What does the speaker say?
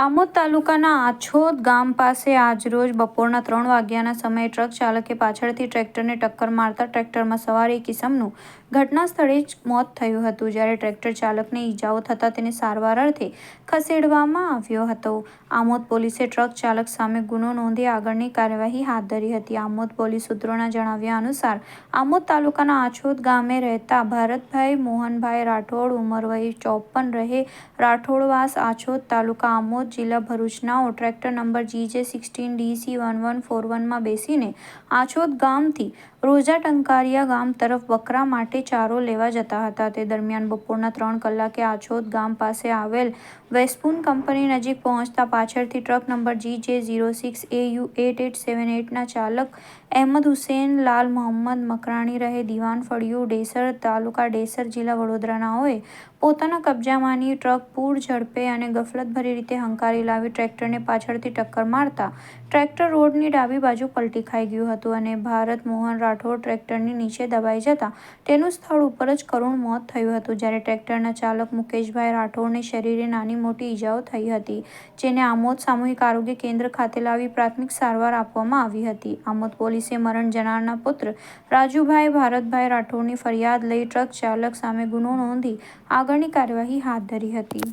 આમોદ તાલુકાના આછોદ ગામ પાસે આજરોજ બપોરના ત્રણ વાગ્યાના સમયે ટ્રક ચાલકે પાછળથી ટ્રેક્ટરને ટક્કર મારતા ટ્રેક્ટરમાં સવાર એક ઇસમનું ઘટના સ્થળે જ મોત થયું હતું. જ્યારે ટ્રેક્ટર ચાલકને ઈજાઓ થતાં તેને સારવાર અર્થે ખસેડવામાં આવ્યો હતો. આમોદ પોલીસે ટ્રક ચાલક સામે ગુનો નોંધી આગળની કાર્યવાહી હાથ ધરી હતી. આમોદ પોલીસ સૂત્રોના જણાવ્યા અનુસાર, આમોદ તાલુકાના આછોદ ગામે રહેતા ભારતભાઈ મોહનભાઈ રાઠોડ ઉંમર વય ચોપન રહે રાઠોડવાસ આછોદ તાલુકા આમોદ જિલ્લા ભરૂચનાઓ tractor number GJ sixteen DC one one four વનમાં બેસીને આછોદ ગામથી રોજા ટંકારિયા ગામ તરફ બકરા માટે ચારો લેવા જતા હતા. તે દરમિયાન બપોરના ત્રણ કલાકે આછોદ ગામ પાસે આવેલ વેસ્પૂન કંપની નજીક પહોંચતા પાછળથી truck number G J zero six A U eight eight seven એટના ચાલક અહેમદ હુસેન, લાલ મોહમ્મદ મકરાણી રહે, દિવાન ફળિયું, ડેસર તાલુકા ડેસર જિલ્લા વડોદરાના હોય પોતાના કબજામાંની ટ્રક પૂર ઝડપે અને ગફલતભરી રીતે હંકારી લાવી ટ્રેક્ટરને પાછળથી ટક્કર મારતા ટ્રેક્ટર રોડની ડાબી બાજુ પલટી ખાઈ ગયું હતું અને ભારત મોહન રાઠોડ ટ્રેક્ટરની નીચે દબાઈ જતા તેનું સ્થળ ઉપર જ કરુણ મોત થયું હતું. જ્યારે ટ્રેક્ટરના ચાલક મુકેશભાઈ રાઠોડને શરીરે નાની મોટી ઈજાઓ થઈ હતી, જેને આમોદ સામૂહિક આરોગ્ય કેન્દ્ર ખાતે લાવી પ્રાથમિક સારવાર આપવામાં આવી હતી. આમોદ પોલીસે મરણ જનારના પુત્ર રાજુભાઈ ભારતભાઈ રાઠોડની ફરિયાદ લઈ ટ્રક ચાલક સામે ગુનો નોંધી આગળની કાર્યવાહી હાથ ધરી હતી.